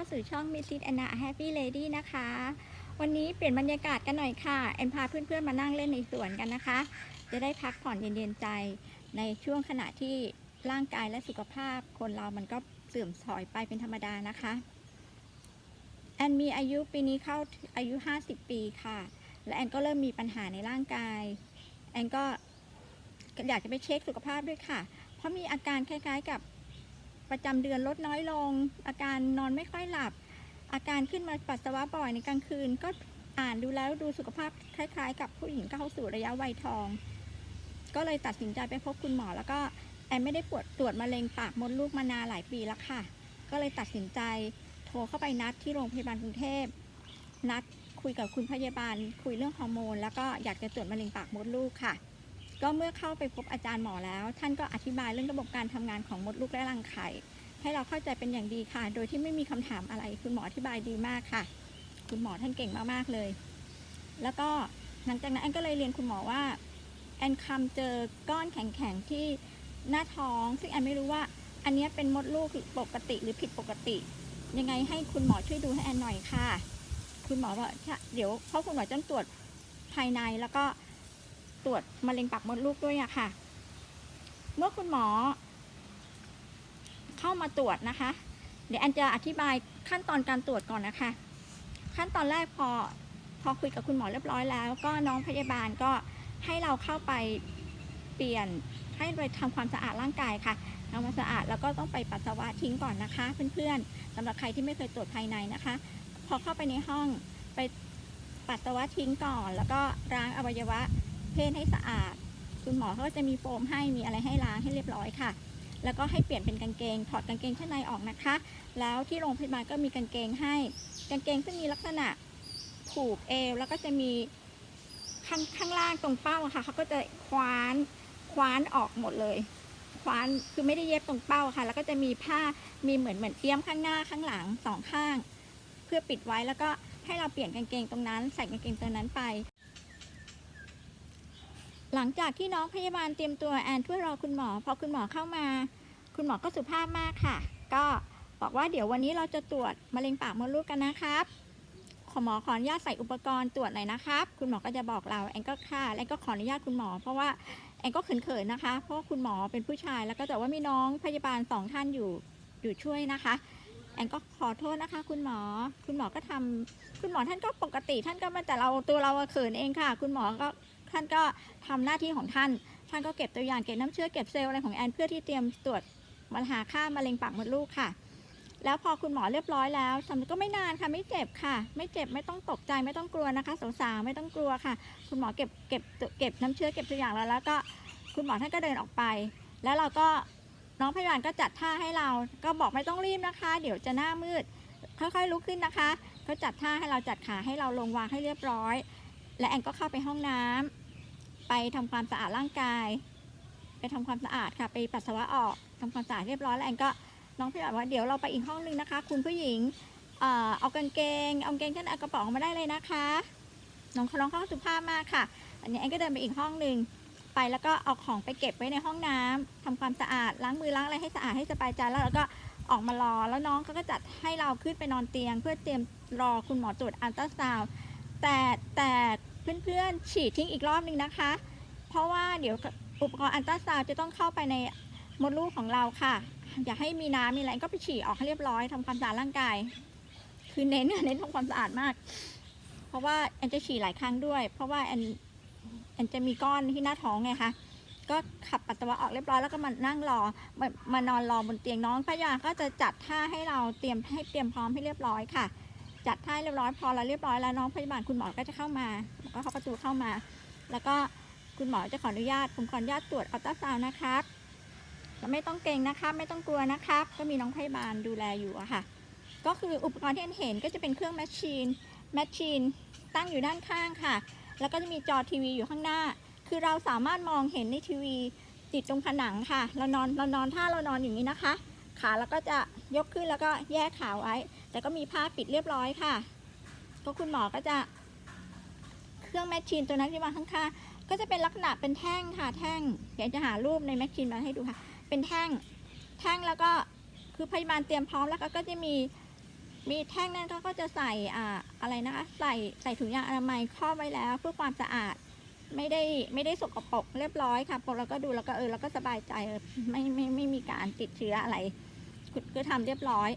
เข้าสู่ช่อง Mrs. Anna Happy Lady นะคะ วันนี้เปลี่ยนบรรยากาศกันหน่อยค่ะ แอนพาเพื่อนๆมานั่งเล่นในสวนกันนะคะ จะได้พักผ่อนเย็นๆใจในช่วงขณะที่ร่างกายและสุขภาพ คนเรามันก็เสื่อมถอยไปเป็นธรรมดานะคะ แอนมีอายุปีนี้เข้าอายุ 50 ปีค่ะ และแอนก็เริ่มมีปัญหาในร่างกาย แอนก็อยากจะไปเช็คสุขภาพด้วยค่ะ เพราะมีอาการคล้ายๆกับ ประจำเดือนลดน้อยลง อาการนอนไม่ค่อยหลับ อาการขึ้นมาปัสสาวะบ่อยในกลางคืน ก็อ่านดูแล้วดูสุขภาพคล้ายๆ กับผู้หญิงเข้าสู่ระยะวัยทอง ก็เลยตัดสินใจไปพบคุณหมอ แล้วก็แอนไม่ได้ปวดตรวจมะเร็งปากมดลูกมานานหลายปีแล้วค่ะ ก็เลยตัดสินใจโทรเข้าไปนัดที่โรงพยาบาลกรุงเทพนัดคุยกับคุณพยาบาล คุยเรื่องฮอร์โมน แล้วก็อยากจะตรวจมะเร็งปากมดลูกค่ะ ก็เมื่อเข้าไปพบอาจารย์หมอแล้ว ท่านก็อธิบายเรื่องระบบการทำงานของมดลูกและรังไข่ ให้เราเข้าใจเป็นอย่างดีค่ะ โดยที่ไม่มีคำถามอะไร คุณหมออธิบายดีมากค่ะ คุณหมอท่านเก่งมากๆเลย แล้วก็หลังจากนั้นแอนก็เลยเรียนคุณหมอว่าแอนคำเจอก้อนแข็งๆที่หน้าท้อง ซึ่งแอนไม่รู้ว่าอันนี้เป็นมดลูกปกติหรือผิดปกติ ยังไงให้คุณหมอช่วยดูให้แอนหน่อยค่ะ คุณหมอบอกค่ะเดี๋ยวเพราะคุณหมอจะต้องตรวจภายในแล้วก็ ตรวจมะเร็งปากมดลูกด้วยอะค่ะ เมื่อคุณหมอ เข้ามาตรวจนะคะ เดี๋ยวแอนจะอธิบายขั้นตอนการตรวจก่อนนะคะ ขั้นตอนแรกพอพอคุยกับคุณหมอเรียบร้อยแล้ว ก็น้องพยาบาลก็ให้เราเข้าไปเปลี่ยนให้ไปทำความสะอาดร่างกายค่ะทำความสะอาดแล้วก็ต้องไปปัสสาวะทิ้งก่อนนะคะเพื่อนๆสำหรับใครที่ไม่เคยตรวจภายในนะคะ พอเข้าไปในห้องไปปัสสาวะทิ้งก่อน แล้วก็ล้างอวัยวะ เพศให้สะอาด คุณหมอเขาก็จะมีโฟมให้มีอะไรให้ล้างให้เรียบร้อยค่ะ แล้วก็ให้เปลี่ยนเป็นกางเกง ถอดกางเกงชั้นในออกนะคะ แล้วที่โรงพยาบาลก็มีกางเกงให้ กางเกงซึ่งมีลักษณะผูกเอว แล้วก็จะมีข้างข้างล่างตรงเป้าค่ะเขาก็จะคว้านคว้านออกหมดเลยคว้านคือไม่ได้เย็บตรงเป้าค่ะ แล้วก็จะมีผ้ามีเหมือนเหมือนเอี้ยมข้างหน้าข้างหลังสองข้าง เพื่อปิดไว้แล้วก็ให้เราเปลี่ยนกางเกงตรงนั้น ใส่กางเกงตัวนั้นไป หลังจากที่น้องพยาบาลเตรียมตัวแอนเพื่อรอคุณหมอ พอคุณหมอเข้ามา คุณหมอก็สุภาพมากค่ะ ก็บอกว่าเดี๋ยววันนี้เราจะตรวจมะเร็งปากมดลูกกันนะครับขอหมอขออนุญาตใส่อุปกรณ์ตรวจหน่อยนะครับ คุณหมอก็จะบอกเราแอนก็ค่ะแอนก็ขออนุญาตคุณหมอ เพราะว่าแอนก็เขินๆนะคะ เพราะคุณหมอเป็นผู้ชาย แล้วก็แต่ว่ามีน้องพยาบาลสองท่านอยู่อยู่ช่วยนะคะแอนก็ขอโทษนะคะ คุณหมอ คุณหมอก็ทำคุณหมอท่านก็ปกติท่านก็มาแต่เราตัวเราเขินเองค่ะ คุณหมอก็ ท่านก็ทำหน้าที่ของท่าน ท่านก็เก็บตัวอย่างเก็บน้ำเชื้อเก็บเซลล์อะไรของแอนเพื่อที่เตรียมตรวจมาหาค่ามะเร็งปากมดลูกค่ะ แล้วพอคุณหมอเรียบร้อยแล้วทำก็ไม่นานค่ะ ไม่เจ็บค่ะ ไม่เจ็บไม่ต้องตกใจไม่ต้องกลัวนะคะสาวๆไม่ต้องกลัวค่ะ คุณหมอเก็บเก็บเก็บน้ำเชื้อเก็บตัวอย่างแล้วแล้วก็คุณหมอท่านก็เดินออกไป แล้วเราก็น้องพยาบาลก็จัดท่าให้เรา ก็บอกไม่ต้องรีบนะคะ เดี๋ยวจะหน้ามืด ค่อยๆลุกขึ้นนะคะเขาจัดท่าให้เราจัดขาให้เราลงวางให้เรียบร้อย และแอนก็เข้าไปห้องน้ำ ไปทำความสะอาดร่างกาย ไปทำความสะอาดค่ะ ไปปัสสาวะออกทำความสะอาดเรียบร้อยแล้วแอนก็น้องพี่บอกว่าเดี๋ยวเราไปอีกห้องนึงนะคะ คุณผู้หญิงเอากางเกงเอากางเกงท่านเอากระป๋ออกมาได้เลยนะคะ น้องเขาน้องเขาสุภาพมากค่ะ อันนี้แอนก็เดินไปอีกห้องหนึ่งไปแล้วก็เอาของไปเก็บไว้ในห้องน้ำทำความสะอาดล้างมือล้างอะไรให้สะอาดให้สบายใจแล้วเราก็ออกมารอแล้วน้องเขาก็จัดให้เราขึ้นไปนอนเตียง เพื่อเตรียมรอคุณหมอตรวจอัลตราซาวด์แต่แต่ เพื่อนๆฉีดทิ้งอีกรอบหนึ่งนะคะ เพราะว่าเดี๋ยวอุปกรณ์อัลตราซาวจะต้องเข้าไปในมดลูกของเราค่ะ อย่าให้มีน้ำมีอะไรก็ไปฉี่ออกให้เรียบร้อยทำความสะอาดร่างกาย คือเน้นเน้นทำความสะอาดมาก เพราะว่าแอนจะฉี่หลายครั้งด้วย เพราะว่าแอนแอนจะมีก้อนที่หน้าท้องไงคะก็ขับปัสสาวะออกเรียบร้อยแล้วก็มานั่งรอมามานอนรอบนเตียงน้องพยาก็จะจัดท่าให้เราเตรียมให้เตรียมพร้อมให้เรียบร้อยค่ะ จัดท่าให้เรียบร้อยพอเราเรียบร้อยแล้วน้องพยาบาลคุณหมอก็จะเข้ามาก็เข้าประตูเข้ามา แล้วก็คุณหมอจะขออนุญาตผมขออนุญาตตรวจอัลตราซาวน์นะครับไม่ต้องเกรงนะครับไม่ต้องกลัวนะครับก็มีน้องพยาบาลดูแลอยู่อะค่ะ ก็คืออุปกรณ์ที่เห็นก็จะเป็นเครื่องแมชชีนแมชชีนตั้งอยู่ด้านข้างค่ะ แล้วก็จะมีจอทีวีอยู่ข้างหน้า คือเราสามารถมองเห็นในทีวีติดตรงผนังค่ะ เรานอนเรานอนถ้าเรานอนอย่างนี้นะคะ ขาเราก็จะยกขึ้นแล้วก็แยกขาไว้ แต่ก็มีผ้าปิดเรียบร้อยค่ะ ก็คุณหมอก็จะ เครื่องแมชชีนตัวนั้นที่วางข้างๆก็จะเป็นลักษณะเป็นแท่งค่ะ แท่ง เดี๋ยวจะหารูปในแมชชีนมาให้ดูค่ะ เป็นแท่ง แท่งแล้วก็คือพยาบาลเตรียมพร้อมแล้วก็ก็จะมีมีแท่งนั้นเขาก็จะใส่อ่าอะไรนะคะ ใส่ใส่ถุงยางอนามัยครอบไว้แล้ว เพื่อความสะอาดไม่ได้ไม่ได้สกปรกเรียบร้อยค่ะพอเราก็ดูแล้วก็เออเราก็สบายใจไม่ไม่ไม่มีการติดเชื้ออะไร คือคือทำเรียบร้อย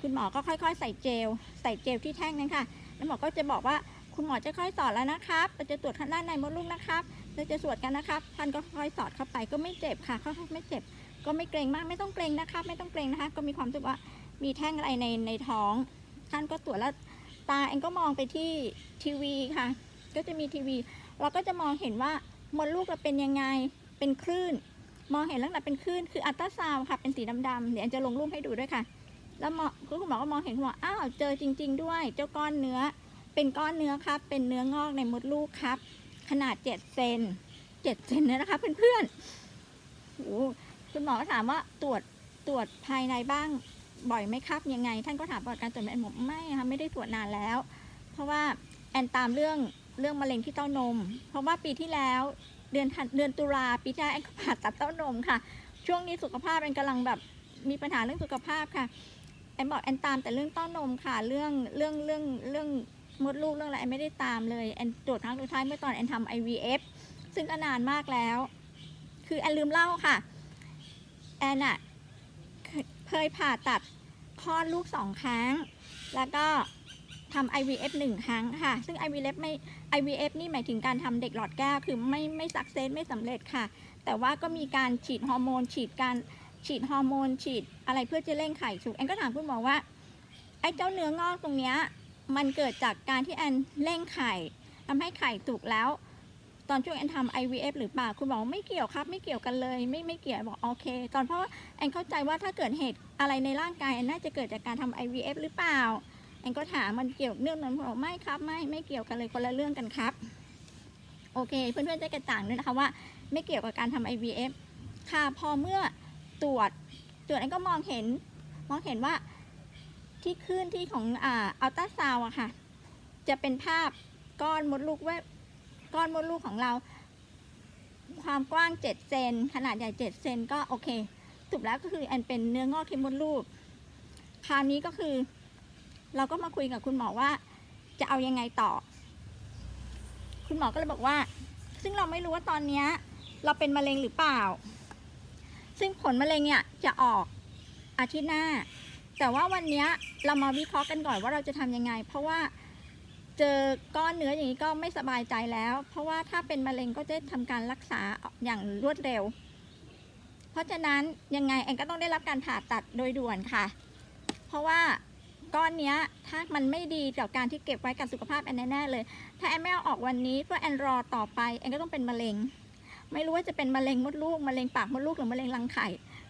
คุณหมอก็ค่อยๆ ใส่เจล ใส่เจลที่แท่งนั้นค่ะ แล้วหมอก็จะบอกว่าคุณหมอจะค่อยสอดแล้วนะครับเราจะตรวจข้างด้านในมดลูกนะครับเราจะสวดกันนะครับท่านก็ค่อยสอดเข้าไปก็ไม่เจ็บค่ะค่อยๆไม่เจ็บ ก็ไม่เกรงมากไม่ต้องเกรงนะคะไม่ต้องเกรงนะคะ ก็มีความรู้สึกว่ามีแท่งอะไรในในท้องท่านก็ตรวจแล้วตาเองก็มองไปที่ทีวีค่ะ ก็จะมีทีวี เราก็จะมองเห็นว่ามดลูกเราเป็นยังไงเป็นคลื่น มองเห็นลักษณะเป็นคลื่นคืออัลตราซาวด์ค่ะเป็นสีดำๆเดี๋ยวจะลงรูปให้ดูด้วยค่ะ แล้วหมอคุณหมอก็มองเห็นว่าอ้าวเจอจริง ๆ ด้วย เจ้าก้อนเนื้อ เป็นก้อนเนื้อครับ เป็นเนื้องอกในมดลูกครับ ขนาด7เซน7เซนเนี่ยนะคะเพื่อนๆโอ้คุณหมอก็ถามว่าตรวจตรวจภายในบ้างบ่อยไหมครับยังไง ท่านก็ถามประวัติการตรวจแอนบอกไม่ค่ะไม่ได้ตรวจนานแล้ว เพราะว่าแอนตามเรื่องเรื่องมะเร็งที่เต้านม เพราะว่าปีที่แล้วเดือนธันเดือนตุลาปีที่แล้วแอนก็ผ่าตัดเต้านมค่ะ ช่วงนี้สุขภาพแอนกำลังแบบมีปัญหาเรื่องสุขภาพค่ะ แอนบอกแอนตามแต่เรื่องเต้านมค่ะ เรื่องเรื่องเรื่องเรื่องมดลูกเรื่องอะไรแอนไม่ได้ตามเลยแอนตรวจครั้งสุดท้ายเมื่อตอนแอนทำ IVF ซึ่งก็นานมากแล้ว คือแอนลืมเล่าค่ะ แอนอะเคยเคยผ่าตัดคลอดลูกสองครั้ง แล้วก็ทำ IVF หนึ่งครั้งค่ะ ซึ่ง IVF ไม่ IVF นี่หมายถึงการทำเด็กหลอดแก้ว คือไม่ไม่สักเซสไม่สำเร็จค่ะ แต่ว่าก็มีการฉีดฮอร์โมน ฉีดการ ฉีดฮอร์โมนฉีดอะไรเพื่อจะเร่งไข่สุกแอนก็ถามคุณหมอว่าไอ้เจ้าเนื้องอกตรงเนี้ยมันเกิดจากการที่แอนเร่งไข่ทำให้ไข่สุกแล้ว ตอนช่วงแอนทำ IVF หรือเปล่าคุณบอกไม่เกี่ยวครับ ไม่เกี่ยวกันเลย ไม่ไม่เกี่ยวบอกโอเค ตอนเพราะว่าแอนเข้าใจว่าถ้าเกิดเหตุอะไรในร่างกายแอนน่าจะเกิดจากการทำ IVF หรือเปล่าแอนก็ถามมันเกี่ยวเนื่องนั้นบอกไม่ครับ ไม่ไม่เกี่ยวกันเลยคนละเรื่องกันครับโอเค เพื่อนๆจะกระจ่างด้วยนะคะว่า ไม่เกี่ยวกับการทำ IVF ค่ะพอเมื่อ ตรวจ ตรวจแอนก็มองเห็น มองเห็นว่าที่คลื่นที่ของอ่าอัลตราซาวอะค่ะ จะเป็นภาพก้อนมดลูกเว่าก้อนมดลูกของเรา ความกว้าง 7 เซนขนาดใหญ่ 7 เซนก็โอเคสรุปแล้วก็คือแอนเป็นเนื้องอกที่มดลูก คราวนี้ก็คือ เราก็มาคุยกับคุณหมอว่า จะเอายังไงต่อ คุณหมอก็เลยบอกว่า ซึ่งเราไม่รู้ว่าตอนนี้เราเป็นมะเร็งหรือเปล่า ซึ่งผลมะเร็งเนี่ยจะออกอาทิตย์หน้า แต่ว่าวันนี้เรามาวิเคราะห์กันก่อนว่าเราจะทำยังไง เพราะว่าเจอก้อนเนื้ออย่างนี้ก็ไม่สบายใจแล้ว เพราะว่าถ้าเป็นมะเร็งก็จะทำการรักษาอย่างรวดเร็ว เพราะฉะนั้นยังไงแอนก็ต้องได้รับการผ่าตัดโดยด่วนค่ะ เพราะว่าก้อนเนี้ยถ้ามันไม่ดีกับการที่เก็บไว้กับสุขภาพแอนแน่ๆเลย ถ้าแอนไม่เอาออกวันนี้เพื่อแอนรอต่อไปแอนก็ต้องเป็นมะเร็ง ไม่รู้ว่าจะเป็นมะเร็งมดลูกมะเร็งปากมดลูกหรือมะเร็งรังไข่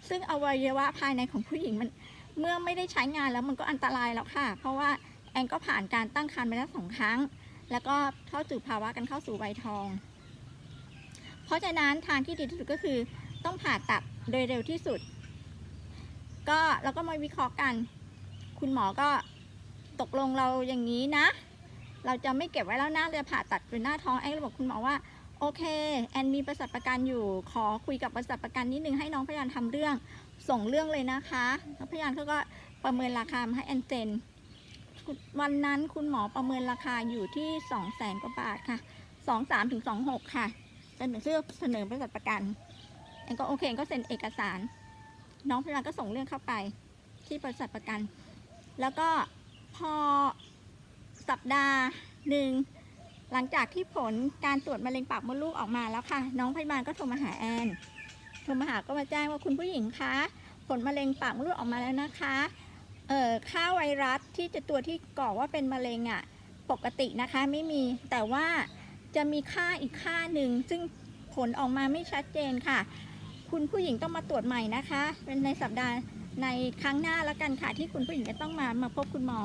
ซึ่งอวัยวะภายในของผู้หญิงมันเมื่อไม่ได้ใช้งานแล้วมันก็อันตรายแล้วค่ะ เพราะว่าแอนก็ผ่านการตั้งครรภ์ไปแล้วสองครั้ง แล้วก็เข้าสู่ภาวะกันเข้าสู่วัยทอง เพราะฉะนั้นทางที่ดีที่สุดก็คือต้องผ่าตัดโดยเร็วที่สุด ก็เราก็มาวิเคราะห์กัน คุณหมอก็ตกลงเราอย่างนี้นะ เราจะไม่เก็บไว้แล้วนะเราจะผ่าตัดเป็นหน้าท้องแอนก็เลยบอกคุณหมอว่า โอเค แอนมีบริษัทประกันอยู่ ขอคุยกับบริษัทประกันนิดนึงให้น้องพยานทำเรื่อง ส่งเรื่องเลยนะคะแล้วพยานเขาก็ประเมินราคาให้แอนเซ็นวันนั้นคุณหมอประเมินราคาอยู่ที่สองแสนกว่าบาทค่ะสองสามถึงสองหกค่ะเสนอเสื้อเสนอบริษัทประกันแอนก็โอเคแอนก็เซ็นเอกสาร น้องพยานก็ส่งเรื่องเข้าไป ที่บริษัทประกัน แล้วก็พอสัปดาห์หนึ่ง หลังจากที่ผลการตรวจมะเร็งปากมดลูกออกมาแล้วค่ะ น้องพยาบาลก็โทรมาหาแอนโทรมาหาก็มาแจ้งว่าคุณผู้หญิงคะผลมะเร็งปากมดลูกออกมาแล้วนะคะเอ่อค่าไวรัสที่จะตัวที่ก่อว่าเป็นมะเร็งอะ่ะปกตินะคะไม่มีแต่ว่าจะมีค่าอีกค่าหนึ่งซึ่งผลออกมาไม่ชัดเจนค่ะ คุณผู้หญิงต้องมาตรวจใหม่นะคะ เป็นในสัปดาห์ในครั้งหน้าแล้วกันค่ะที่คุณผู้หญิงจะต้องมามาพบคุณหมอ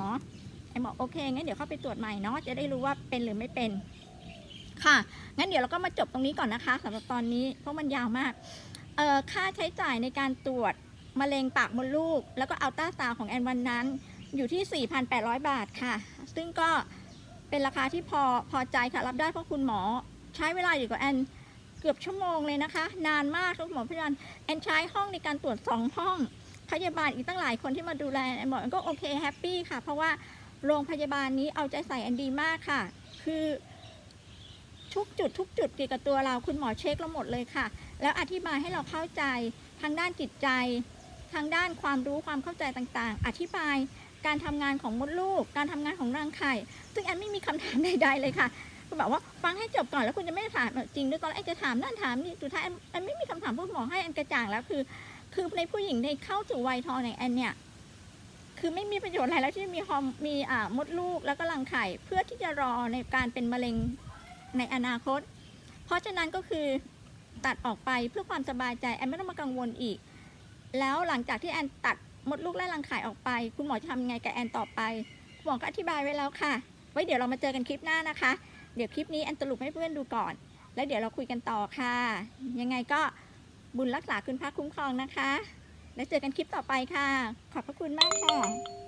ไอบอกโอเคงั้นเดี๋ยวเข้าไปตรวจใหม่เนาะจะได้รู้ว่าเป็นหรือไม่เป็น ค่ะ งั้นเดี๋ยวเราก็มาจบตรงนี้ก่อนนะคะสำหรับตอนนี้เพราะมันยาวมากเอ่อค่าใช้จ่ายในการตรวจมะเร็งปากมดลูก แล้วก็อัลตราซาวของแอนวันนั้น อยู่ที่ 4,800 บาทค่ะ ซึ่งก็เป็นราคาที่พอพอใจค่ะรับได้เพราะคุณหมอใช้เวลาอยู่กับแอนเกือบชั่วโมงเลยนะคะ นานมากคุณหมอพี่รันแอนใช้ห้องในการตรวจสองห้องพยาบาลอีกตั้งหลายคนที่มาดูแลแอนบอกแอนก็โอเคแฮปปี้ค่ะ เพราะว่า โรงพยาบาลนี้เอาใจใส่แอนดีมากค่ะ คือทุกจุดทุกจุดเกี่ยวกับตัวเราคุณหมอเช็คเราหมดเลยค่ะ แล้วอธิบายให้เราเข้าใจทางด้านจิตใจ ทางด้านความรู้ความเข้าใจต่างๆ อธิบายการทำงานของมดลูก การทำงานของรังไข่ซึ่งแอนไม่มีคำถามใดๆเลยค่ะคุณบอกว่าฟังให้จบก่อนแล้วคุณจะไม่ถามจริงด้วยตอนแรกแอนจะถามนั่นถามนี่สุดท้ายแอนแอนไม่มีคำถามพูดหมอให้แอนกระจ่างแล้วคือ คือในผู้หญิงในเข้าสู่วัยทองอย่างแอนเนี่ย คือไม่มีประโยชน์อะไรแล้วที่มีฮอมมีอ่ามดลูกแล้วก็รังไข่เพื่อที่จะรอในการเป็นมะเร็งในอนาคต เพราะฉะนั้นก็คือตัดออกไปเพื่อความสบายใจแอนไม่ต้องมากังวลอีก แล้วหลังจากที่แอนตัดมดลูกและรังไข่ออกไป คุณหมอจะทำยังไงกับแอนต่อไปคุณหมอก็อธิบายไว้แล้วค่ะ ไว้เดี๋ยวเรามาเจอกันคลิปหน้านะคะ เดี๋ยวคลิปนี้แอนสรุปให้เพื่อนดูก่อน แล้วเดี๋ยวเราคุยกันต่อค่ะ ยังไงก็บุญรักษาคุณพระคุ้มครองนะคะ แล้วเจอกันคลิปต่อไปค่ะ ขอบพระคุณมากค่ะ